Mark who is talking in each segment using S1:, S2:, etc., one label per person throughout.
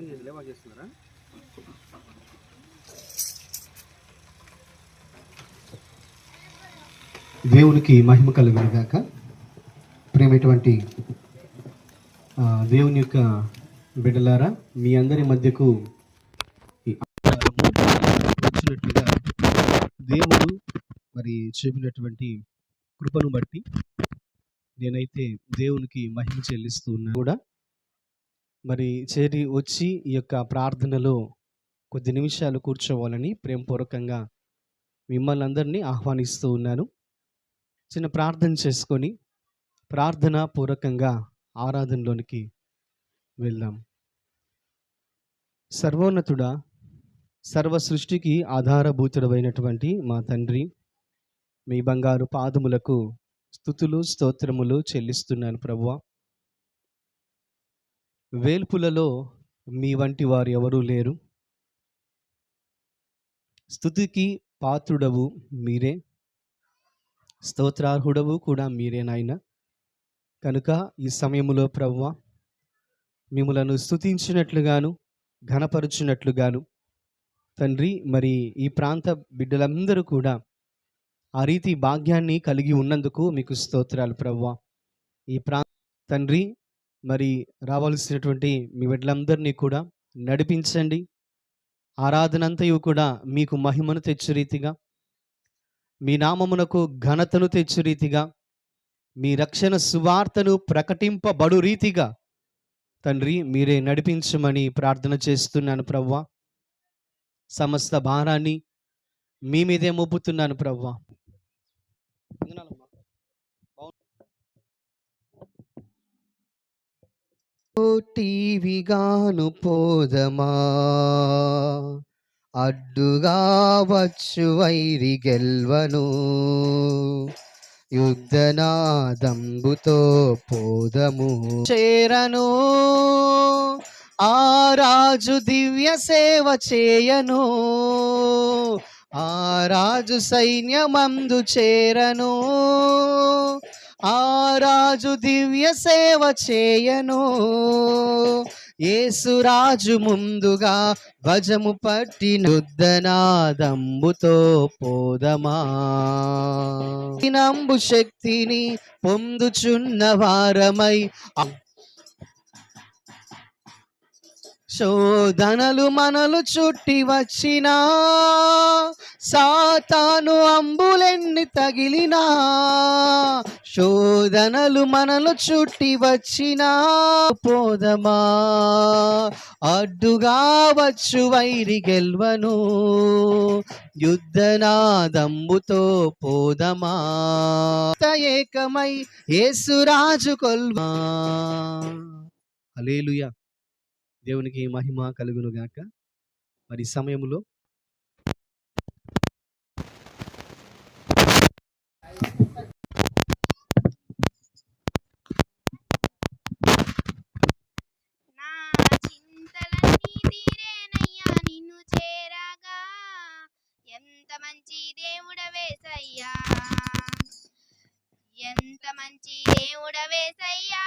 S1: On చేసి లేవా చేస్తున్నారా?
S2: దేవునికి మహిమ కలిగినగాక ప్రేమటువంటి దేవుని యొక్క బిడ్డలారా మీ అందరి మధ్యకు వచ్చినట్లుగా దేవుడు మరి చూపినటువంటి కృపను బట్టి నేనైతే దేవునికి మహిమ చెల్లిస్తూ ఉన్నా కూడా మరి చేరి వచ్చి ఈ యొక్క ప్రార్థనలో కొద్ది నిమిషాలు కూర్చోవాలని ప్రేమపూర్వకంగా మిమ్మల్ని అందరినీ ఆహ్వానిస్తూ ఉన్నాను. చిన్న ప్రార్థన చేసుకొని ప్రార్థన పూర్వకంగా ఆరాధనలోనికి వెళ్దాం. సర్వోన్నతుడా సర్వ సృష్టికి ఆధారభూతుడమైనటువంటి మా తండ్రి మీ బంగారు పాదములకు స్థుతులు స్తోత్రములు చెల్లిస్తున్నాను ప్రభువా. వేల్పులలో మీ వంటి వారు ఎవరూ లేరు. స్థుతికి పాత్రుడవు మీరే. స్తోత్రార్హుడవు కూడా మీరే నాయన. కనుక ఈ సమయంలో ప్రవ్వ మిమ్మలను స్థుతించినట్లుగాను ఘనపరుచినట్లుగాను తండ్రి మరి ఈ ప్రాంత బిడ్డలందరూ కూడా ఆ రీతి భాగ్యాన్ని కలిగి ఉన్నందుకు మీకు స్తోత్రాలు ప్రవ్వ. ఈ ప్రా తండ్రి మరి రావాల్సినటువంటి మీ బిడ్డలందరినీ కూడా నడిపించండి. ఆరాధనంతయు కూడా మీకు మహిమను తెచ్చు రీతిగా మీ నామమునకు ఘనతను తెచ్చు రీతిగా మీ రక్షణ సువార్తను ప్రకటింపబడు రీతిగా తండ్రి మీరే నడిపించమని ప్రార్థన చేస్తున్నాను ప్రవ్వా. సమస్త భారాన్ని మీ మీదే మోపుతున్నాను ప్రవ్వా. టీవిగాను పోదమా? అడ్డుగా వచ్చు వైరి గెల్వను. యుద్ధనాదంబుతో పోదము. చేరను. ఆ రాజు దివ్య సేవ చేయను. ఆ రాజు సైన్యమందు చేరను. ఆ రాజు దివ్య సేవ చేయను. యేసురాజు ముందుగా భజము పట్టి నుద్దనాదంబుతో పోదమా. నంబు శక్తిని పొందుచున్న వారమై శోధనలు మనలు చుట్టి వచ్చినా సాతాను అంబులెన్ని తగిలినా శోధనలు మనలు చుట్టి వచ్చినా పోదమా? అడ్డుగా వచ్చు వైరి గెల్వను యుద్ధనాదంబుతో పోదమా? ఏకమై యేసురాజు కొల్వా. అలేలుయా దేవునికి మహిమ కలుగును గాక. మరి సమయంలో
S3: నా నిన్ను ఎంత మంచి దేవుడవేసయ్యా ఎంత మంచి దేవుడవేసయ్యా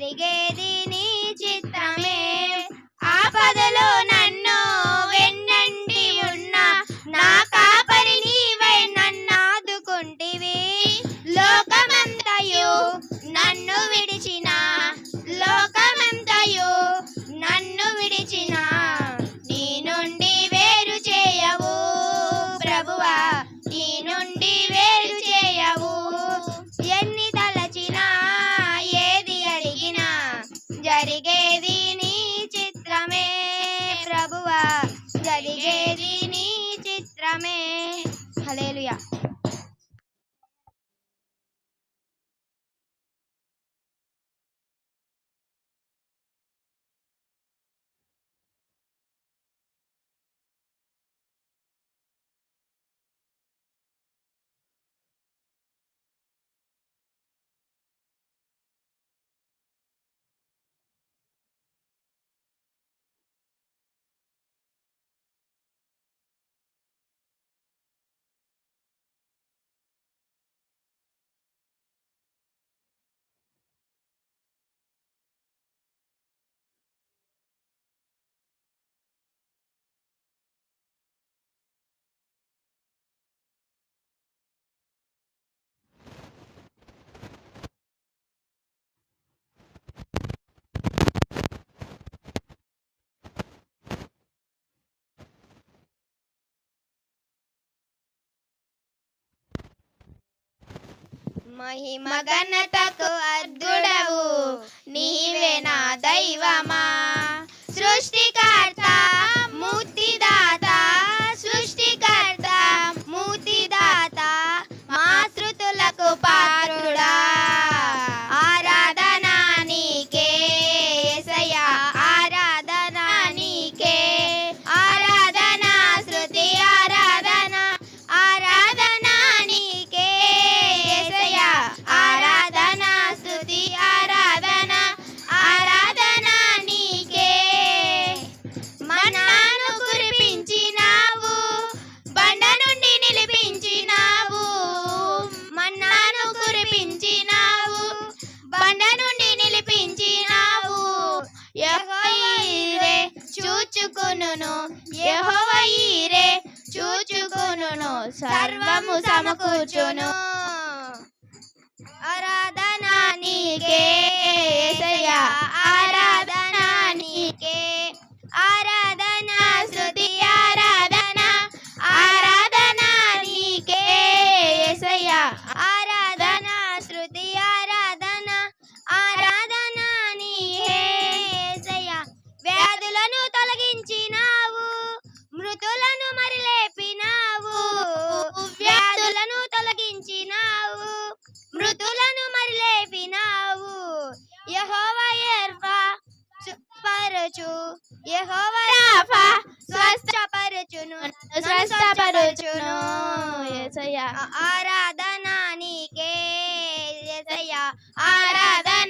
S4: ಹರಿಗೆ మహిమ ఘనతకు అద్దుడవు నీవే నా దైవమా? సృష్టికర్త ముక్తిదాత చూచుకును యహోవీరే చూచుకును సర్వము సమకూర్చును. ఆరాధనా నీకే. పరచు యెహోవా రాఫా స్వస్థపరచును స్వస్థపరచును యేసయ్యా ఆరాధన నీకే యేసయ్యా ఆరాధన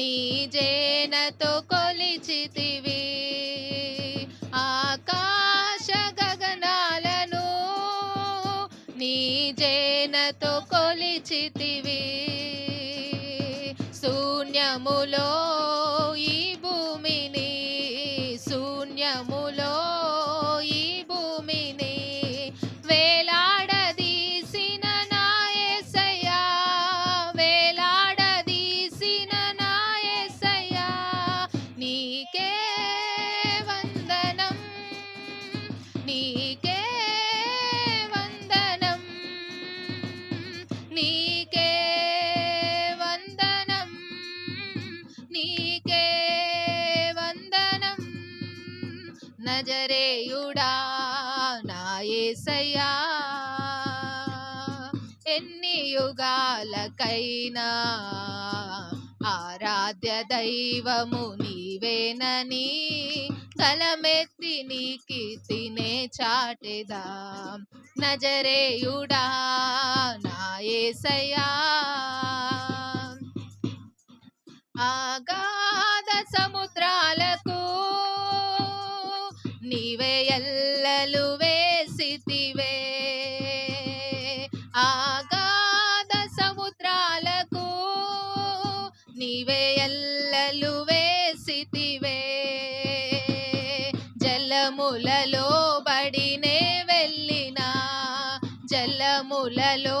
S5: నీ జేనతో కొలిచితి ప్రియుడా నా ఏసయ్యా. ఎన్ని యుగాలకైనా ఆరాధ్య దైవము నీవేనని కలమెత్తి నీ కీర్తినే చాటెదా. నజరేయుడా నా ఏసయ్యా. ఆగాధ సముద్రాలకు నీవే ఎల్లలు వేసితివే. ఆగాధ సముద్రాలకు నీవే ఎల్లలు వేసితివే. జలములలో బడినే వెళ్ళినా జలములలో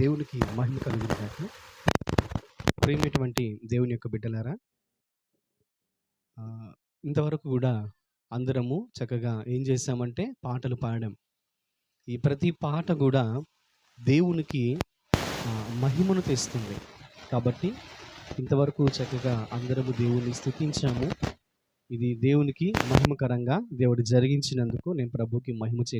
S2: దేవునికి మహిమ కలుగును ప్రేమటువంటి దేవుని యొక్క బిడ్డలారా ఇంతవరకు కూడా అందరము చక్కగా ఏం చేశామంటే పాటలు పాడాం ఈ ప్రతి పాట కూడా దేవునికి మహిమను తెస్తుంది. కాబట్టి ఇంతవరకు చక్కగా అందరము దేవుని స్థుతించాము ఇది దేవునికి మహిమకరంగా దేవుడు జరిగించినందుకు నేను ప్రభుకి మహిమ చెల్లి